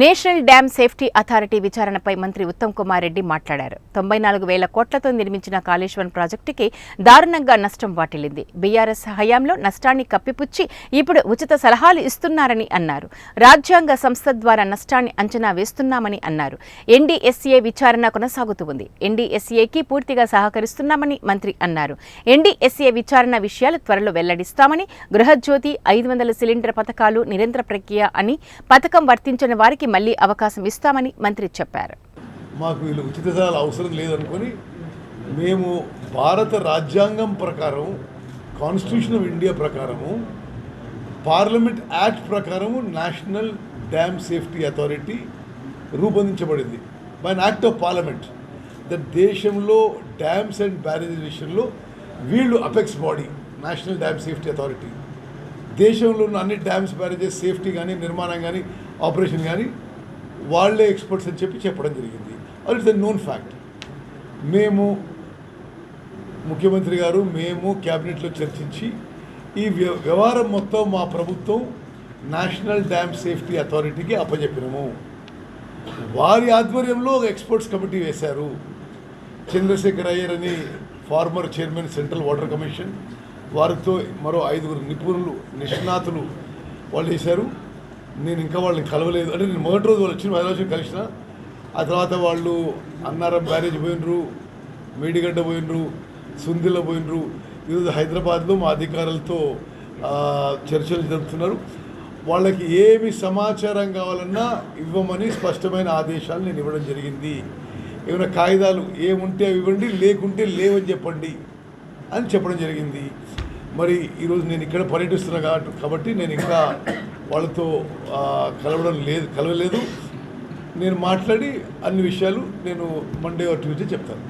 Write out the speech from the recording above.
National dam safety authority విచారణపై మంత్రి ఉత్తమ్ కుమార్ రెడ్డి మాట్లాడారు. తొంభై నాలుగు వేల కోట్లతో నిర్మించిన కాళేశ్వరం ప్రాజెక్టుకి దారుణంగా నష్టం వాటిల్లింది. బీఆర్ఎస్ హయాంలో నష్టాన్ని కప్పిపుచ్చి ఇప్పుడు ఉచిత సలహాలు ఇస్తున్నారని అన్నారు. రాజ్యాంగ సంస్థ ద్వారా నష్టాన్ని అంచనా వేస్తున్నామని అన్నారు. ఎన్డీఎస్ఏ విచారణ కొనసాగుతూ ఉంది. ఎన్డీఎస్ఏకి పూర్తిగా సహకరిస్తున్నామని మంత్రి అన్నారు. ఎన్డీఎస్ఏ విచారణ విషయాలు త్వరలో వెల్లడిస్తామని గృహజ్యోతి ఐదు వందల సిలిండర్ పథకాలు నిరంతర ప్రక్రియ అని పథకం వర్తించని వారికి మళ్ళీ అవకాశం ఇస్తామని మంత్రి చెప్పారు. మాకు వీళ్ళు ఉచిత సలహాలు అవసరం లేదనుకొని మేము భారత రాజ్యాంగం ప్రకారం కాన్స్టిట్యూషన్ ఆఫ్ ఇండియా ప్రకారము పార్లమెంట్ యాక్ట్ ప్రకారము నేషనల్ డ్యామ్ సేఫ్టీ అథారిటీ రూపొందించబడింది. By act of parliament the దేశంలో డ్యామ్స్ అండ్ బ్యారేజెస్ విషయంలో వీళ్ళు apex body national dam safety authority దేశంలో ఉన్న అన్ని డ్యామ్స్ బ్యారేజెస్ సేఫ్టీ కానీ నిర్మాణం కానీ ఆపరేషన్ కానీ వాళ్ళే ఎక్స్పర్ట్స్ అని చెప్పి చెప్పడం జరిగింది. అది ఇట్స్ నోన్ ఫ్యాక్ట్ మేము ముఖ్యమంత్రి గారు మేము క్యాబినెట్లో చర్చించి ఈ వ్యవహారం మొత్తం మా ప్రభుత్వం నేషనల్ డ్యామ్ సేఫ్టీ అథారిటీకి అప్పజెప్పినము. వారి ఆధ్వర్యంలో ఒక ఎక్స్పర్ట్స్ కమిటీ వేశారు. చంద్రశేఖర్ అయ్యర్ అని former chairman central water commission. వారితో మరో ఐదుగురు నిపుణులు నిష్ణాతులు వాళ్ళు వేశారు. నేను ఇంకా వాళ్ళని కలవలేదు. అంటే నేను మొదటి రోజు వాళ్ళు వచ్చిన హైదరాబాద్ కలిసిన ఆ తర్వాత వాళ్ళు అన్నారం బ్యారేజ్ పోయినరు మేడిగడ్డ పోయినరు సుందిల పోయినరు. ఈరోజు హైదరాబాద్లో మా అధికారులతో చర్చలు జరుపుతున్నారు. వాళ్ళకి ఏమి సమాచారం కావాలన్నా ఇవ్వమని స్పష్టమైన ఆదేశాలు నేను ఇవ్వడం జరిగింది. ఏమైనా కాగితాలు ఏముంటే అవి ఇవ్వండి లేకుంటే లేవని చెప్పండి అని చెప్పడం జరిగింది. మరి ఈరోజు నేను ఇక్కడ పర్యటిస్తున్నా కాబట్టి కాబట్టి నేను ఇంకా వాళ్ళతో కలవడం లేదు కలవలేదు. నేను మాట్లాడి అన్ని విషయాలు నేను మండే ఆర్ ట్యూస్డే చెప్తాను.